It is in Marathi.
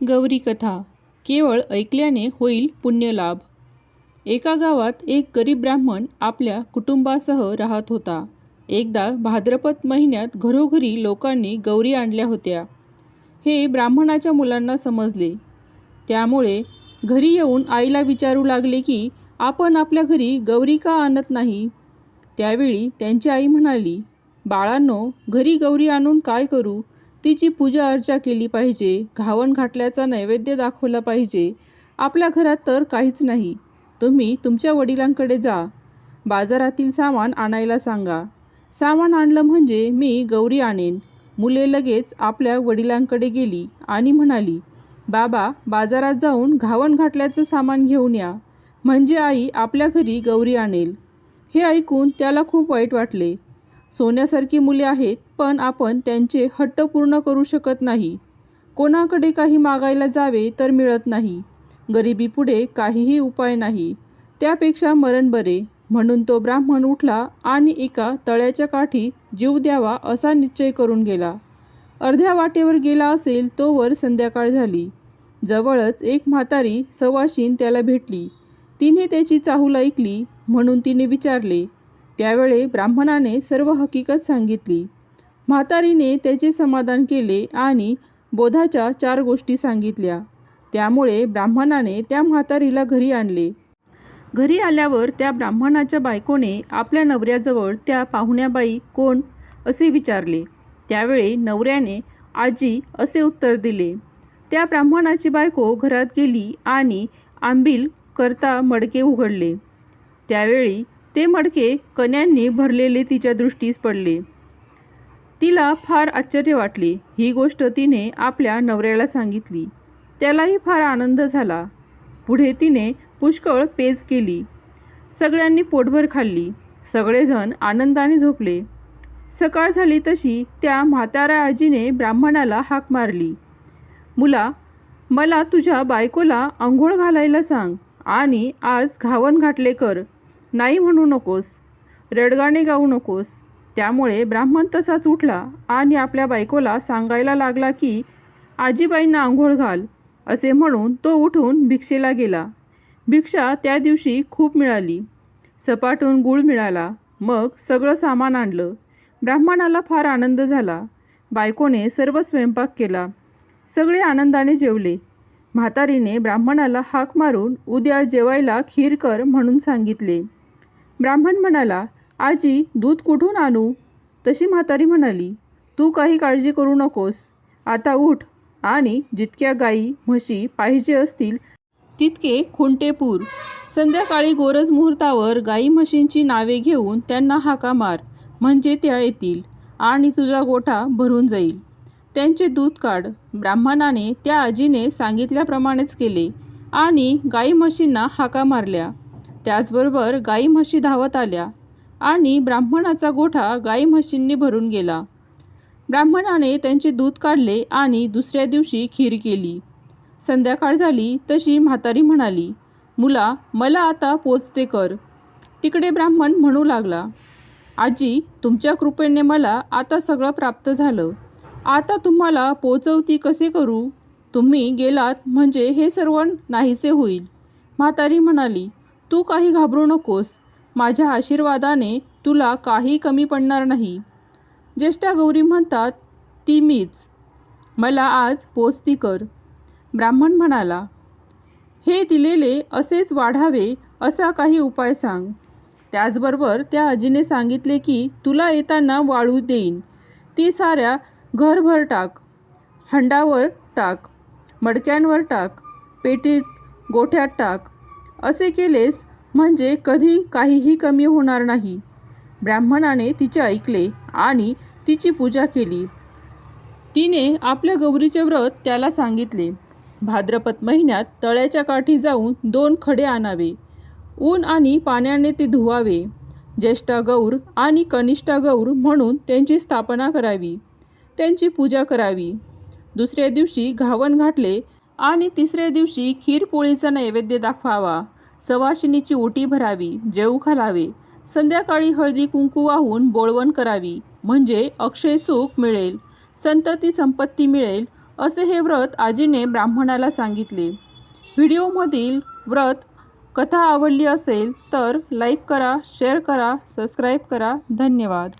गौरी कथा. केवळ ऐकल्याने होईल पुण्यलाभ. एका गावात एक गरीब ब्राह्मण आपल्या कुटुंबासह राहत होता. एकदा भाद्रपद महिन्यात घरोघरी लोकांनी गौरी आणल्या होत्या. हे ब्राह्मणाच्या मुलांना समजले. त्यामुळे घरी येऊन आईला विचारू लागले की आपण आपल्या घरी गौरी का आणत नाही? त्यावेळी त्यांची आई म्हणाली बाळांनो घरी गौरी आणून काय करू? तिची पूजा अर्चा केली पाहिजे घावन घाटल्याचा नैवेद्य दाखवला पाहिजे. आपल्या घरात तर काहीच नाही. तुम्ही तुमच्या वडिलांकडे जा. बाजारातील सामान आणायला सांगा. सामान आणलं म्हणजे मी गौरी आणेन. मुले लगेच आपल्या वडिलांकडे गेली आणि म्हणाली बाबा बाजारात जाऊन घावन घाटल्याचं सामान घेऊन या. म्हणजे आई आपल्या घरी गौरी आणेल. हे ऐकून त्याला खूप वाईट वाटले. सोन्यासारखी मुले आहेत पण आपण त्यांचे हट्ट पूर्ण करू शकत नाही. कोणाकडे काही मागायला जावे तर मिळत नाही. गरिबीपुढे काहीही उपाय नाही. त्यापेक्षा मरण बरे. म्हणून तो ब्राह्मण उठला आणि एका तळ्याच्या काठी जीव द्यावा असा निश्चय करून गेला. अर्ध्या वाटेवर गेला असेल तोवर संध्याकाळ झाली. जवळच एक म्हातारी सवाशीन त्याला भेटली. तिने त्याची चाहूल ऐकली म्हणून तिने विचारले त्यावेळी ब्राह्मणाने सर्व हकीकत सांगितली. म्हातारीने त्याचे समाधान केले आणि बोधाच्या चार गोष्टी सांगितल्या. त्यामुळे ब्राह्मणाने त्या म्हातारीला घरी आणले. घरी आल्यावर त्या ब्राह्मणाच्या बायकोने आपल्या नवऱ्याजवळ त्या पाहुण्याबाई कोण? असे विचारले. त्यावेळी नवऱ्याने आजी असे उत्तर दिले. त्या ब्राह्मणाची बायको घरात गेली आणि आंबील करता मडके उघडले. त्यावेळी ते मडके कन्यांनी भरलेले तिच्या दृष्टीस पडले. तिला फार आश्चर्य वाटले. ही गोष्ट तिने आपल्या नवऱ्याला सांगितली. त्यालाही फार आनंद झाला. पुढे तिने पुष्कळ पेज केली. सगळ्यांनी पोटभर खाल्ली. सगळेजण आनंदाने झोपले. सकाळ झाली तशी त्या म्हाताऱ्या आजीने ब्राह्मणाला हाक मारली. मुला मला तुझ्या बायकोला आंघोळ घालायला सांग आणि आज घावन घाटले कर. नाही म्हणू नकोस. रडगाणे गाऊ नकोस. त्यामुळे ब्राह्मण तसाच उठला आणि आपल्या बायकोला सांगायला लागला की आजीबाईंना आंघोळ घाल असे म्हणून तो उठून भिक्षेला गेला. भिक्षा त्या दिवशी खूप मिळाली. सपाटून गुळ मिळाला. मग सगळं सामान आणलं. ब्राह्मणाला फार आनंद झाला. बायकोने सर्व स्वयंपाक केला. सगळे आनंदाने जेवले. म्हातारीने ब्राह्मणाला हाक मारून उद्या जेवायला खीर कर म्हणून सांगितले. ब्राह्मण म्हणाला आजी दूध कुठून आणू? तशी म्हातारी म्हणाली तू काही काळजी करू नकोस. आता उठ आणि जितक्या गाई म्हशी पाहिजे असतील तितके खुंटेपूर संध्याकाळी गोरज मुहूर्तावर गाई म्हशींची नावे घेऊन त्यांना हाका मार म्हणजे त्या येतील आणि तुझा गोठा भरून जाईल. त्यांचे दूध काढ. ब्राह्मणाने त्या आजीने सांगितल्याप्रमाणेच केले आणि गाई म्हशींना हाका मारल्या. त्याचबरोबर गाई म्हशी धावत आल्या आणि ब्राह्मणाचा गोठा गाई म्हशींनी भरून गेला. ब्राह्मणाने त्यांचे दूध काढले आणि दुसऱ्या दिवशी खीर केली. संध्याकाळ झाली तशी म्हातारी म्हणाली मुला मला आता पोचते कर. तिकडे ब्राह्मण म्हणू लागला आजी तुमच्या कृपेने मला आता सगळं प्राप्त झालं. आता तुम्हाला पोचवती कसे करू? तुम्ही गेलात म्हणजे हे सर्व नाहीसे होईल. म्हातारी म्हणाली तू काही घाबरू नकोस. माझ्या आशीर्वादाने तुला काही कमी पडणार नाही. ज्येष्ठा गौरी म्हणतात ती मीच. मला आज पोचती कर. ब्राह्मण म्हणाला हे दिलेले असेच वाढावे असा काही उपाय सांग. त्याचबरोबर त्या आजीने सांगितले की तुला येताना वाळू देईन. ती साऱ्या घरभर टाक. हंडावर टाक. मडक्यांवर टाक. पेटीत गोठ्यात टाक. असे केलेस म्हणजे कधी काहीही कमी होणार नाही. ब्राह्मणाने तिचे ऐकले आणि तिची पूजा केली. तिने आपल्या गौरीचे व्रत त्याला सांगितले. भाद्रपद महिन्यात तळ्याच्या काठी जाऊन दोन खडे आणावे. ऊन आणि पाण्याने ते धुवावे. ज्येष्ठा गौर आणि कनिष्ठा गौर म्हणून त्यांची स्थापना करावी. त्यांची पूजा करावी. दुसऱ्या दिवशी घावन घाटले आणि तिसऱ्या दिवशी खीरपोळीचा नैवेद्य दाखवावा. सवाशिनीची ओटी भरावी जेऊ घालावे संध्याकाळी हळदी कुंकू वाहून बोळवण करावी. म्हणजे अक्षय सुख मिळेल संतती संपत्ती मिळेल असे हे व्रत आजीने ब्राह्मणाला सांगितले. व्हिडिओमधील व्रत कथा आवडली असेल तर लाईक करा शेअर करा सबस्क्राईब करा. धन्यवाद.